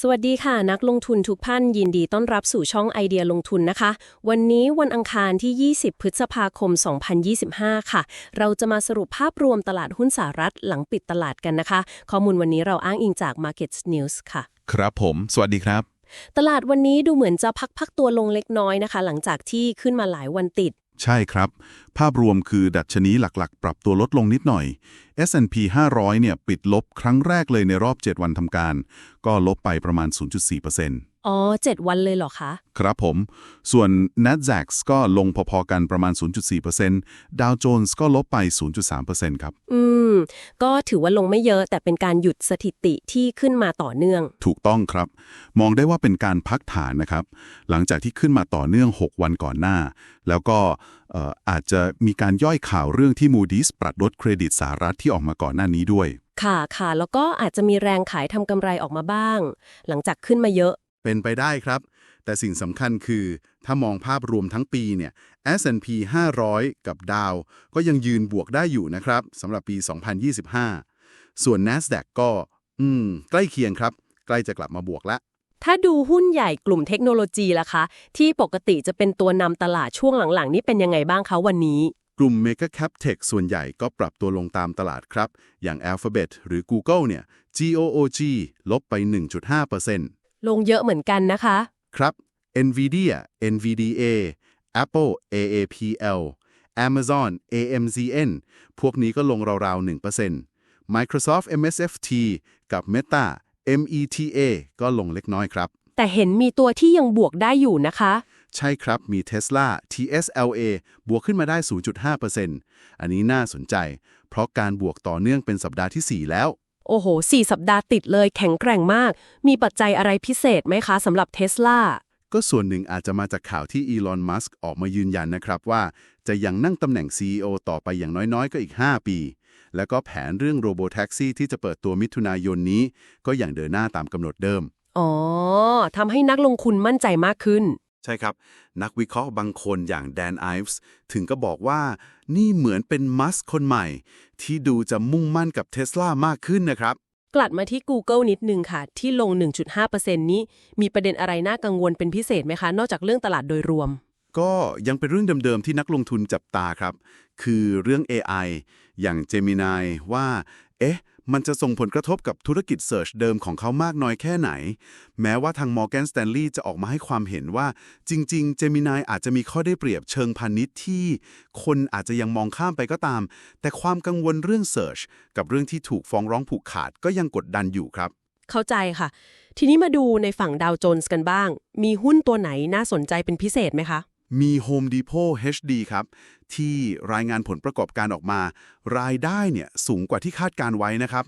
สวัสดีค่ะ นักลงทุนทุกท่านยินดีต้อนรับสู่ช่องไอเดียลงทุนนะคะ วันนี้วันอังคารที่ 20 พฤษภาคม 2025 ค่ะ เราจะมาสรุปภาพรวมตลาดหุ้นสหรัฐหลังปิดตลาดกันนะคะ ข้อมูลวันนี้เราอ้างอิงจาก Market News ค่ะ ครับผม สวัสดีครับ ตลาดวันนี้ดูเหมือนจะพักๆตัวลงเล็กน้อยนะคะ หลังจากที่ขึ้นมาหลายวันติด ใช่ครับ ภาพรวมคือดัชนีหลักๆ ปรับตัวลดลงนิดหน่อย S&P 500 เนี่ยปิดลบครั้งแรกเลยในรอบ 7 วันทำการ ก็ลบไปประมาณ 0.4% อ๋อ7วันเลยเหรอคะ ครับผม ส่วน NASDAQ ก็ลงพอๆกันประมาณ 0.4% Dow Jones ก็ลบไป 0.3%ครับ อืม ก็ถือว่าลงไม่เยอะแต่เป็นการหยุดสถิติที่ขึ้นมาต่อเนื่อง ถูกต้องครับ มองได้ว่าเป็นการพักฐานนะครับ หลังจากที่ขึ้นมาต่อเนื่อง 6 วันก่อนหน้า แล้วก็เอ่ออาจจะมีการย่อยข่าวเรื่องที่ Moody's ปรับลดเครดิตสหรัฐที่ออกมาก่อนหน้านี้ด้วย ค่ะค่ะแล้วก็อาจจะมีแรงขายทำกำไรออกมาบ้าง หลังจากขึ้นมาเยอะ เป็นไปได้ครับ แต่สิ่งสำคัญคือ ถ้ามองภาพรวมทั้งปีเนี่ย S&P 500 กับดาวก็ยังยืนบวกได้อยู่นะครับสำหรับปี 2025 ส่วน NASDAQ ก็ อืม ใกล้เคียงครับ ใกล้จะกลับมาบวกแล้วถ้าดูหุ้นใหญ่กลุ่มเทคโนโลยีล่ะคะ ที่ปกติจะเป็นตัวนำตลาดช่วงหลังๆ นี่เป็นยังไงบ้างคะวันนี้ กลุ่ม Mega Cap Tech ส่วนใหญ่ก็ปรับตัวลงตามตลาดครับ อย่าง Alphabet หรือ Google เนี่ย GOOG ลบไป 1.5% ลงเยอะเหมือนกันนะคะ ครับ NVIDIA NVDA Apple AAPL Amazon AMZN พวกนี้ก็ลงราวๆ 1% Microsoft MSFT กับ Meta META ก็ลงเล็กน้อยครับ แต่เห็นมีตัวที่ยังบวกได้อยู่นะคะ ใช่ครับมี Tesla TSLA บวกขึ้นมาได้ 0.5%อันนี้น่าสนใจ เพราะการบวกต่อเนื่องเป็นสัปดาห์ที่ 4 แล้ว โอ้โห4สัปดาห์ติดเลยแข็งแกร่งมาก มีปัจจัยอะไรพิเศษไหมคะสำหรับเทสลาก็ส่วนหนึ่งอาจจะมาจากข่าวที่อีลอน มัสก์ออกมายืนยันนะครับว่า จะยังนั่งตำแหน่ง CEO ต่อไปอย่างน้อยๆ ก็อีก 5 ปี แล้วก็แผนเรื่องโรโบแท็กซี่ที่จะเปิดตัวมิถุนายนนี้ ก็อย่างเดินหน้าตามกำหนดเดิม อ๋อทำให้นักลงทุนมั่นใจมากขึ้น ใช่ครับ นักวิเคราะห์บางคนอย่างแดนไอฟ์ส์ถึงก็บอกว่านี่เหมือนเป็นมัสก์คนใหม่ ที่ดูจะมุ่งมั่นกับเทสลามากขึ้นนะครับ กลัดมาที่ Google นิดนึงค่ะ ที่ลง 1.5%นี้ มีประเด็นอะไรน่ากังวลเป็นพิเศษไหมคะ นอกจากเรื่องตลาดโดยรวม ก็ยังเป็นเรื่องเดิมๆที่นักลงทุนจับตาครับ คือเรื่อง AI อย่าง Gemini ว่า เอ๊ะ มันจะส่งผลกระทบกับธุรกิจ Search เดิมของเขามากน้อยแค่ไหน แม้ว่าทาง Morgan Stanley จะออกมาให้ความเห็นว่า จริง ๆ Gemini อาจจะมีข้อได้เปรียบเชิงพาณิชย์ที่ คนอาจจะยังมองข้ามไปก็ตาม แต่ความกังวลเรื่อง Search กับเรื่องที่ถูกฟ้องร้องผูกขาดก็ยังกดดันอยู่ครับ เข้าใจค่ะ ทีนี้มาดูในฝั่งดาวโจนส์กันบ้าง มีหุ้นตัวไหนน่าสนใจเป็นพิเศษไหมคะ มี Home Depot HD ครับ ที่รายงานผลประกอบการออกมา รายได้เนี่ยสูงกว่าที่คาดการไว้นะครับ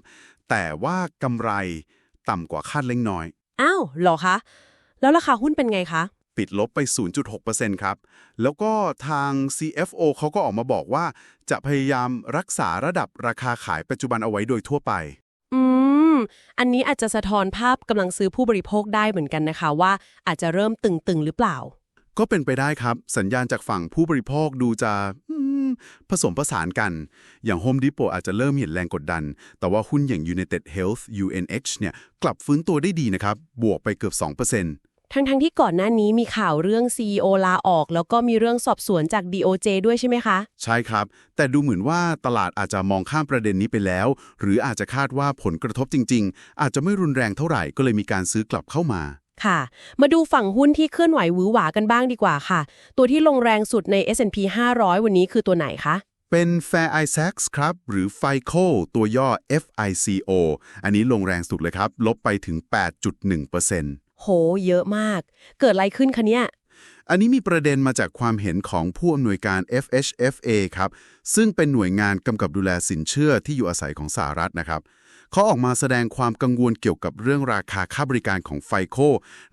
แต่ว่ากำไรต่ำกว่าคาดเล็กน้อย อ้าวเหรอคะ แล้วราคาหุ้นเป็นไงคะ ปิดลบไป 0.6%ครับ แล้วก็ทาง CFO เขาก็ออกมาบอกว่า จะพยายามรักษาระดับราคาขายปัจจุบันเอาไว้โดยทั่วไป อืม อันนี้อาจจะสะท้อนภาพกำลังซื้อผู้บริโภคได้เหมือนกันนะคะว่าอาจจะเริ่มตึงๆหรือเปล่า ก็เป็นไปได้ครับ สัญญาณจากฝั่งผู้บริโภคดูจะอืมผสมผสานกัน อย่าง Home Depot อาจจะเริ่มเห็นแรงกดดัน แต่ว่าหุ้นอย่าง United Health UNH เนี่ยกลับฟื้นตัวได้ดีนะครับ บวกไปเกือบ 2%ทั้งๆที่ก่อนหน้านี้มีข่าวเรื่อง CEO ลาออก แล้วก็มีเรื่องสอบสวนจาก DOJ ด้วยใช่ไหมคะ ใช่ครับ แต่ดูเหมือนว่าตลาดอาจจะมองข้ามประเด็นนี้ไปแล้ว หรืออาจจะคาดว่าผลกระทบจริง ๆ อาจจะไม่รุนแรงเท่าไหร่ก็เลยมีการซื้อกลับเข้ามา ค่ะ มาดูฝั่งหุ้นที่เคลื่อนไหวหวือหวากันบ้างดีกว่าค่ะ ตัวที่ลงแรงสุดใน S&P 500 วันนี้คือตัวไหนคะ เป็น Fair Isaacs ครับ หรือ FICO ตัวย่อ FICO อันนี้ลงแรงสุดเลยครับ ลบไปถึง 8.1%โห เยอะมาก เกิดอะไรขึ้นคะเนี่ย อันนี้มีประเด็นมาจากความเห็นของผู้อำนวยการ FHFA ครับ ซึ่งเป็นหน่วยงานกำกับดูแลสินเชื่อที่อยู่อาศัยของสหรัฐนะครับ เขาออกมาแสดงความกังวลเกี่ยวกับเรื่องราคาค่าบริการของไฟโค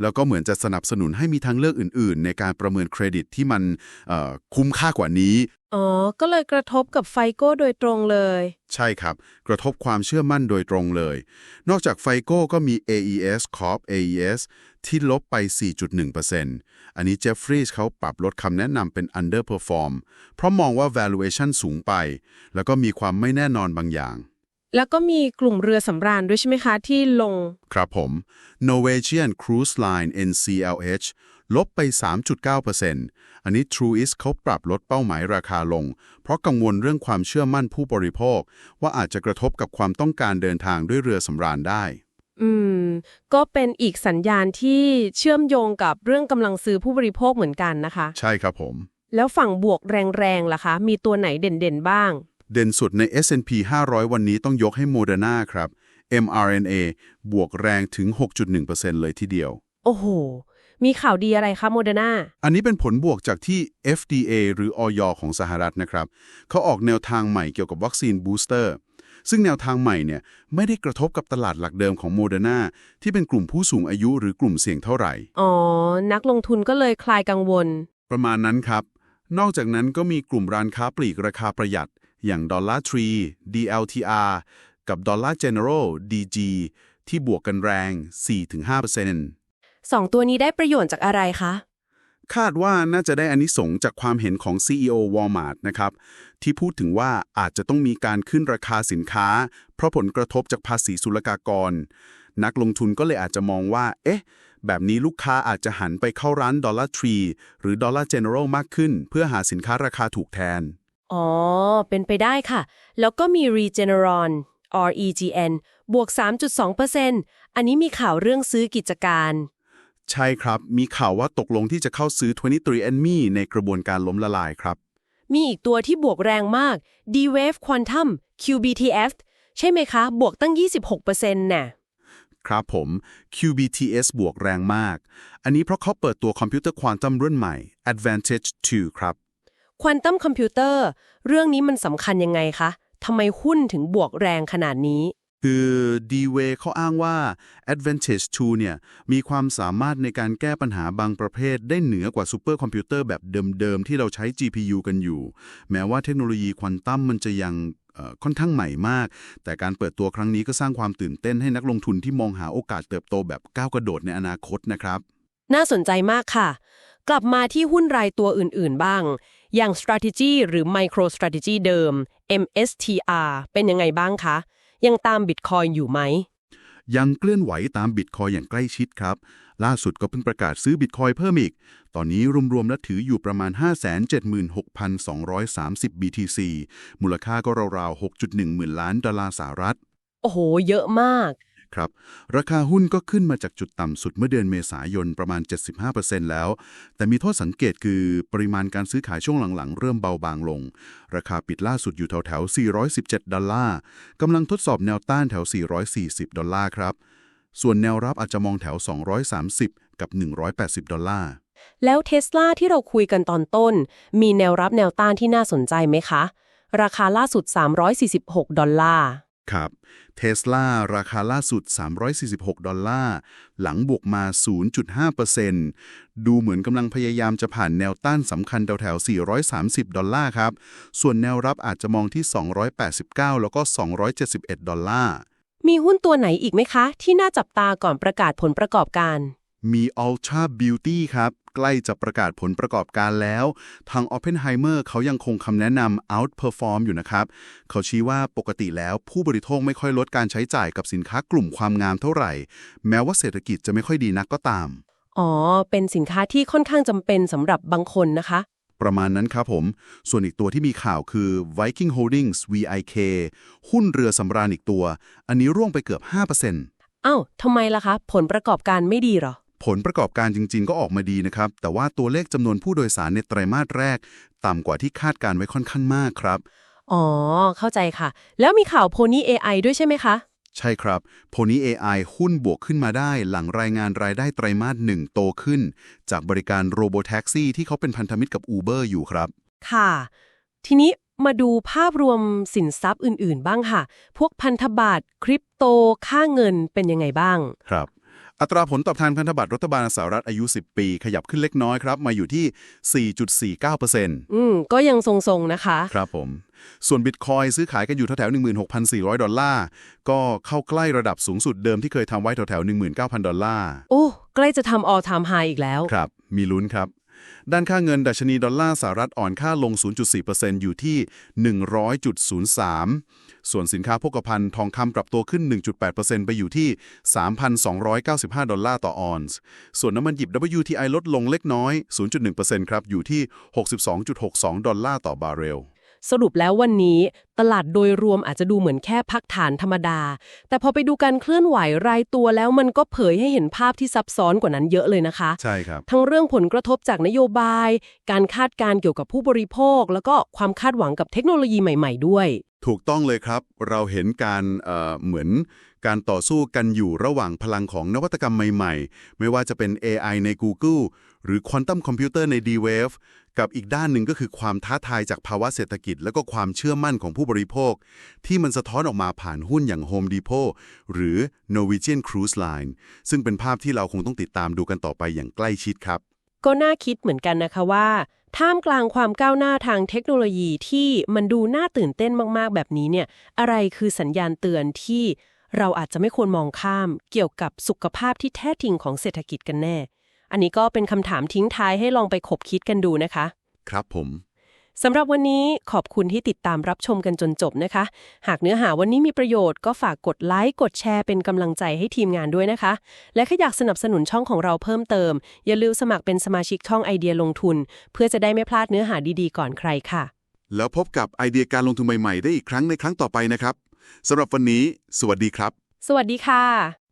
แล้วก็เหมือนจะสนับสนุนให้มีทางเลือกอื่น ๆ ในการประเมินเครดิตที่มันเอ่อคุ้มค่ากว่านี้อ๋อ ก็เลยกระทบกับไฟโก้โดยตรงเลย ใช่ครับ กระทบความเชื่อมั่นโดยตรงเลย นอกจากไฟโก้ก็มี AES Corp AES ที่ลบไป 4.1%อันนี้เจฟฟรีย์เขาปรับลดคำแนะนำเป็น underperform เพราะมองว่า valuation สูงไป แล้วก็มีความไม่แน่นอนบางอย่าง แล้วก็มีกลุ่มเรือสำราญด้วยใช่ไหมคะ ที่ลง ครับผม Norwegian Cruise Line NCLH ลบไป 3.9%อันนี้ Truist เขาปรับลดเป้าหมายราคาลง เพราะกังวลเรื่องความเชื่อมั่นผู้บริโภค ว่าอาจจะกระทบกับความต้องการเดินทางด้วยเรือสำราญได้ อืม ก็เป็นอีกสัญญาณที่เชื่อมโยงกับเรื่องกำลังซื้อผู้บริโภคเหมือนกันนะคะ ใช่ครับผม แล้วฝั่งบวกแรงๆล่ะคะ มีตัวไหนเด่นๆบ้าง เด่นสุดใน S&P 500 วันนี้ต้องยกให้ Moderna ครับ mRNA บวกแรงถึง 6.1%เลยทีเดียว โอ้โห มีข่าวดีอะไรคะโมเดอร์นาอันนี้เป็นผลบวกจากที่ FDA หรืออยของสหรัฐนะครับ เขาออกแนวทางใหม่เกี่ยวกับวัคซีนบูสเตอร์ ซึ่งแนวทางใหม่เนี่ยไม่ได้กระทบกับตลาดหลักเดิมของโมเดอร์นาที่เป็นกลุ่มผู้สูงอายุหรือกลุ่มเสี่ยงเท่าไหร่ อ๋อ นักลงทุนก็เลยคลายกังวล ประมาณนั้นครับ นอกจากนั้นก็มีกลุ่มร้านค้าปลีกราคาประหยัด อย่างดอลลาร์ทรี DLTR กับดอลลาร์เจเนอรัล DG ที่บวกกันแรง 4-5%สองตัวนี้ได้ประโยชน์จากอะไรคะ คาดว่าน่าจะได้อานิสงส์จากความเห็นของ CEO Walmart นะครับ ที่พูดถึงว่าอาจจะต้องมีการขึ้นราคาสินค้า เพราะผลกระทบจากภาษีศุลกากร นักลงทุนก็เลยอาจจะมองว่า เอ๊ะแบบนี้ลูกค้าอาจจะหันไปเข้าร้าน Dollar Tree หรือ Dollar General มากขึ้น เพื่อหาสินค้าราคาถูกแทน อ๋อ เป็นไปได้ค่ะ แล้วก็มี Regeneron REGN บวก 3.2%อันนี้มีข่าวเรื่องซื้อกิจการ ใช่ครับ มีข่าวว่าตกลงที่จะเข้าซื้อ 23andMe ในกระบวนการล้มละลายครับ มีอีกตัวที่บวกแรงมาก D-Wave Quantum QBTF ใช่ไหมคะ บวกตั้ง 26%น่ะครับผม QBTS บวกแรงมาก อันนี้เพราะเขาเปิดตัวคอมพิวเตอร์ควอนตัมรุ่นใหม่ Advantage 2 ครับ Quantum Computer เรื่องนี้มันสำคัญยังไงคะทำไมหุ้นถึงบวกแรงขนาดนี้ คือ D-Way เขาอ้างว่า Advantage 2เนี่ยมีความสามารถในการแก้ปัญหาบางประเภท ได้เหนือกว่าซูเปอร์คอมพิวเตอร์แบบเดิมๆ ที่เราใช้ GPU กันอยู่ แม้ว่าเทคโนโลยีควอนตัมมันจะยังเอ่อค่อนข้างใหม่มาก แต่การเปิดตัวครั้งนี้ก็สร้างความตื่นเต้นให้นักลงทุนที่มองหาโอกาสเติบโตแบบก้าวกระโดดในอนาคตนะครับ น่าสนใจมากค่ะ กลับมาที่หุ้นรายตัวอื่นๆบ้างอย่าง Strategy หรือ Micro Strategy เดิม MSTR เป็นยังไงบ้างคะ ยังตาม Bitcoin อยู่ไหม ยังเคลื่อนไหวตามบิตคอยอย่างใกล้ชิดครับ ล่าสุดก็เพิ่งประกาศซื้อบิตคอยเพิ่มอีก ตอนนี้รวมๆแล้วถืออยู่ประมาณ 576,230 BTC มูลค่าก็ราวๆ 6.1 หมื่นล้านดอลลาร์สหรัฐ โอ้โห เยอะมาก ครับ ราคาหุ้นก็ขึ้นมาจากจุดต่ำสุดเมื่อเดือนเมษายนประมาณ 75%แล้ว แต่มีโทษสังเกตคือปริมาณการซื้อขายช่วงหลังๆ เริ่มเบาบางลง ราคาปิดล่าสุดอยู่แถวๆ 417 ดอลลาร์กำลังทดสอบแนวต้านแถว 440 ดอลลาร์ครับ ส่วนแนวรับอาจจะมองแถว 230 กับ 180 ดอลลาร์แล้วเทสลาที่เราคุยกันตอนต้น มีแนวรับแนวต้านที่น่าสนใจไหมคะ ราคาล่าสุด 346 ดอลลาร์ ครับเทสลาราคาล่าสุด 346 ดอลลาร์ หลังบวกมา 0.5%ดูเหมือนกำลังพยายามจะผ่านแนวต้านสำคัญแถวๆ430 ดอลลาร์ครับ ส่วนแนวรับอาจจะมองที่ 289 แล้วก็ 271 ดอลลาร์ มีหุ้นตัวไหนอีกไหมคะ ที่น่าจับตาก่อนประกาศผลประกอบการ มี Ultra Beauty ครับ ใกล้จะประกาศผลประกอบการแล้ว ทาง Oppenheimer เขายังคงคำแนะนำ outperform อยู่นะครับ เขาชี้ว่าปกติแล้วผู้บริโภคไม่ค่อยลดการใช้จ่ายกับสินค้ากลุ่มความงามเท่าไหร่ แม้ว่าเศรษฐกิจจะไม่ค่อยดีนักก็ตาม อ๋อ เป็นสินค้าที่ค่อนข้างจำเป็นสำหรับบางคนนะคะประมาณนั้นครับผม ส่วนอีกตัวที่มีข่าวคือ Viking Holdings VIK หุ้นเรือสำราญอีกตัว อันนี้ร่วงไปเกือบ 5%อ้าว ทำไมล่ะคะ ผลประกอบการไม่ดีเหรอ ผลประกอบการจริง ๆ ก็ออกมาดีนะครับ แต่ว่าตัวเลขจำนวนผู้โดยสารในไตรมาสแรก ต่ำกว่าที่คาดการไว้ค่อนข้างมากครับ อ๋อ เข้าใจค่ะ แล้วมีข่าวโพนี่ AI ด้วยใช่ไหมคะ ใช่ครับโพนี้ AI หุ้นบวกขึ้นมาได้ หลังรายงานรายได้ไตรมาสหนึ่งโตขึ้น จากบริการโรบ t แท็กซี่ที่เขาเป็นพันธมิตรกับ Uber อยู่ครับ ค่ะ ทีนี้มาดูภาพรวมสินทรัพย์อื่น ๆ บ้างค่ะ พวกพันธบัตรคริปโต ค่าเงินเป็นยังไงบ้าง ครับ อัตราผลตอบแทนพันธบัตรรัฐบาลสหรัฐอายุ 10 ปี ขยับขึ้นเล็กน้อยครับ มาอยู่ที่ 4.49%อืม ก็ยังทรงๆ นะคะ ครับผม ส่วนบิตคอยซื้อขายกันอยู่แถวๆ16,400 ดอลลาร์ ก็เข้าใกล้ระดับสูงสุดเดิมที่เคยทำไว้แถวๆ19,000 ดอลลาร์ โอ้ ใกล้จะทำ all time high อีกแล้ว ครับ มีลุ้นครับด้านค่าเงินดัชนีดอลลาร์สหรัฐอ่อนค่าลง 0.4%อยู่ที่ 100.03 ส่วนสินค้าโภคภัณฑ์ทองคำปรับตัวขึ้น 1.8%ไปอยู่ที่ 3,295 ดอลลาร์ต่อออนซ์ ส่วนน้ำมันดิบ WTI ลดลงเล็กน้อย 0.1%ครับ อยู่ที่ 62.62 ดอลลาร์ต่อบาร์เรลสรุปแล้ววันนี้ตลาดโดยรวมอาจจะดูเหมือนแค่พักฐานธรรมดา แต่พอไปดูการเคลื่อนไหวรายตัวแล้วมันก็เผยให้เห็นภาพที่ซับซ้อนกว่านั้นเยอะเลยนะคะ ใช่ครับ ทั้งเรื่องผลกระทบจากนโยบาย การคาดการณ์เกี่ยวกับผู้บริโภค แล้วก็ความคาดหวังกับเทคโนโลยีใหม่ ๆ ด้วย ถูกต้องเลยครับ เราเห็นการเเหมือนการต่อสู้กันอยู่ระหว่างพลังของนวัตกรรมใหม่ๆ ไม่ว่าจะเป็น AI ใน Google หรือ Quantum Computer ใน D-Wave กับอีกด้านหนึ่งก็คือความท้าทายจากภาวะเศรษฐกิจ และก็ความเชื่อมั่นของผู้บริโภค ที่มันสะท้อนออกมาผ่านหุ้นอย่าง Home Depot หรือ Norwegian Cruise Line ซึ่งเป็นภาพที่เราคงต้องติดตามดูกันต่อไปอย่างใกล้ชิดครับ ก็น่าคิดเหมือนกันนะคะว่า ท่ามกลางความก้าวหน้าทางเทคโนโลยีที่มันดูน่าตื่นเต้นมากๆ แบบนี้เนี่ยอะไรคือสัญญาณเตือนที่เราอาจจะไม่ควรมองข้ามเกี่ยวกับสุขภาพที่แท้จริงของเศรษฐกิจกันแน่ อันนี้ก็เป็นคำถามทิ้งท้ายให้ลองไปขบคิดกันดูนะคะ ครับผม สำหรับวันนี้ขอบคุณที่ติดตามรับชมกันจนจบนะคะ หากเนื้อหาวันนี้มีประโยชน์ก็ฝากกดไลค์กดแชร์เป็นกำลังใจให้ทีมงานด้วยนะคะ และถ้าอยากสนับสนุนช่องของเราเพิ่มเติม อย่าลืมสมัครเป็นสมาชิกช่องไอเดียลงทุน เพื่อจะได้ไม่พลาดเนื้อหาดีๆก่อนใครค่ะ แล้วพบกับไอเดียการลงทุนใหม่ๆ ได้อีกครั้งในครั้งต่อไปนะครับสำหรับวันนี้ สวัสดีครับ สวัสดีค่ะ